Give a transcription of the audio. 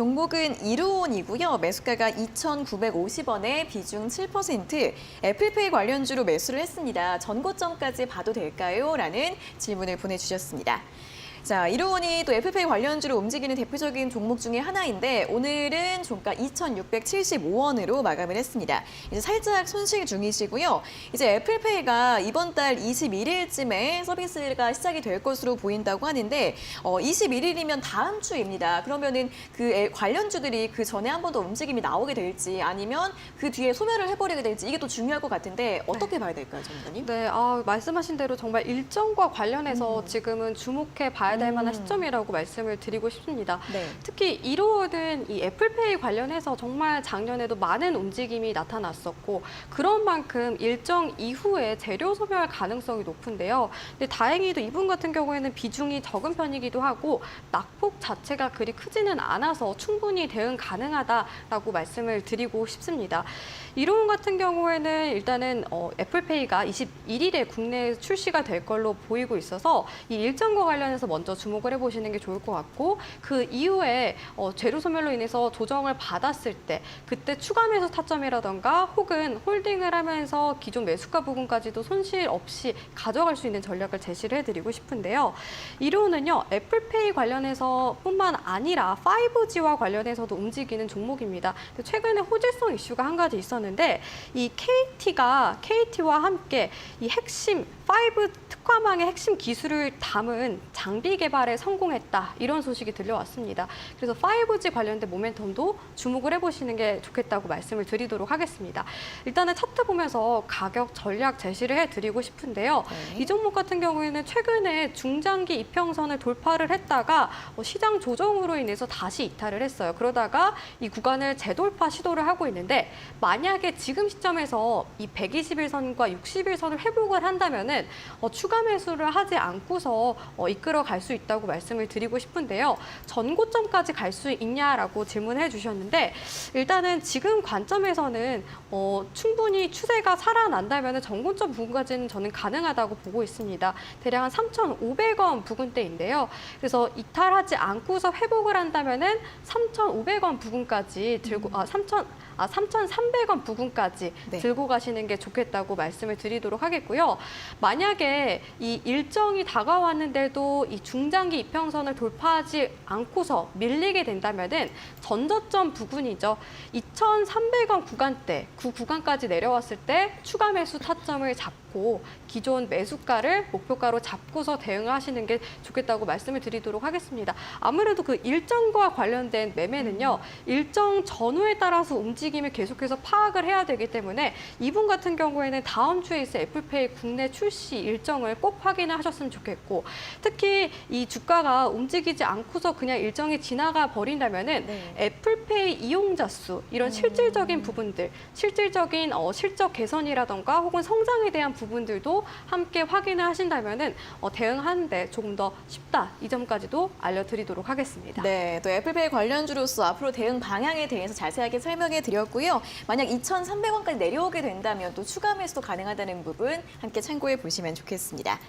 종목은 이루온이고요. 매수가가 2,950원에 비중 7%. 애플페이 관련주로 매수를 했습니다. 전고점까지 봐도 될까요? 라는 질문을 보내주셨습니다. 자, 이루온이 또 애플페이 관련주로 움직이는 대표적인 종목 중에 하나인데 오늘은 종가 2,675원으로 마감을 했습니다. 이제 살짝 손실 중이시고요. 이제 애플페이가 이번 달 21일쯤에 서비스가 시작이 될 것으로 보인다고 하는데 어, 21일이면 다음 주입니다. 그러면은 그 애- 관련주들이 그 전에 한 번 더 움직임이 나오게 될지 아니면 그 뒤에 소멸을 해버리게 될지 이게 또 중요할 것 같은데 어떻게 봐야 될까요, 전문가님? 네, 아, 말씀하신 대로 정말 일정과 관련해서 음. 지금은 주목해 봐야 될 만한 음. 시점이라고 말씀을 드리고 싶습니다. 네. 특히 이로는 이 애플페이 관련해서 정말 작년에도 많은 움직임이 나타났었고 그런 만큼 일정 이후에 재료 소멸 가능성이 높은데요. 근데 다행히도 이분 같은 경우에는 비중이 적은 편이기도 하고 낙폭 자체가 그리 크지는 않아서 충분히 대응 가능하다라고 말씀을 드리고 싶습니다. 이로운 같은 경우에는 일단은 어, 애플페이가 21일에 국내에 출시가 될 걸로 보이고 있어서 이 일정과 관련해서 먼저 주목을 해보시는 게 좋을 것 같고 그 이후에 어, 재료 소멸로 인해서 조정을 받았을 때 그때 추가 매수 타점이라던가 혹은 홀딩을 하면서 기존 매수가 부분까지도 손실 없이 가져갈 수 있는 전략을 제시를 해드리고 싶은데요. 이로는요 애플페이 관련해서 뿐만 아니라 5G와 관련해서도 움직이는 종목입니다. 최근에 호재성 이슈가 한 가지 있었는데 이 KT가 KT와 함께 이 핵심 5 특화망의 핵심 기술을 담은 장비 개발에 성공했다 이런 소식이 들려왔습니다. 그래서 5G 관련된 모멘텀도 주목을 해보시는 게 좋겠다고 말씀을 드리도록 하겠습니다. 일단은 차트 보면서 가격 전략 제시를 해드리고 싶은데요. 네. 이 종목 같은 경우에는 최근에 중장기 이평선을 돌파를 했다가 어, 시장 조정으로 인해서 다시 이탈을 했어요. 그러다가 이 구간을 재돌파 시도를 하고 있는데 만약에 지금 시점에서 이 121선과 61선을 회복을 한다면은 어, 추가 매수를 하지 않고서 어, 이끌어 갈수 있다고 말씀을 드리고 싶은데요. 전고점까지 갈 수 있냐라고 질문해 주셨는데 일단은 지금 관점에서는 어, 충분히 추세가 살아난다면 전고점 부분까지는 저는 가능하다고 보고 있습니다. 대략 한 3,500원 부근대인데요. 그래서 이탈하지 않고서 회복을 한다면은 3,500원 부근까지 들고 아 3,000 아 3,300원 부근까지 네. 들고 가시는 게 좋겠다고 말씀을 드리도록 하겠고요. 만약에 이 일정이 다가왔는데도 이 중장기 이평선을 돌파하지 않고서 밀리게 된다면은 전저점 부근이죠. 2,300원 구간대, 그 구간까지 내려왔을 때 추가 매수 타점을 잡고 기존 매수가를 목표가로 잡고서 대응을 하시는 게 좋겠다고 말씀을 드리도록 하겠습니다. 아무래도 그 일정과 관련된 매매는요, 일정 전후에 따라서 움직임을 계속해서 파악을 해야 되기 때문에 이분 같은 경우에는 다음 주에 있을 애플페이 국내 출시 일정을 꼭 확인을 하셨으면 좋겠고 특히 이 주가가 움직이지 않고서 그냥 일정이 지나가 버린다면은 네. 애플페이 이용자 수 이런 실질적인 부분들, 실질적인 어, 실적 개선이라던가 혹은 성장에 대한 부분들도 함께 확인을 하신다면은 어, 대응하는데 조금 더 쉽다 이 점까지도 알려드리도록 하겠습니다. 네, 또 애플페이 관련주로서 앞으로 대응 방향에 대해서 자세하게 설명해 드렸고요. 만약 2,300원까지 내려오게 된다면 또 추가 매수도 가능하다는 부분 함께 참고해 보시면 좋겠습니다.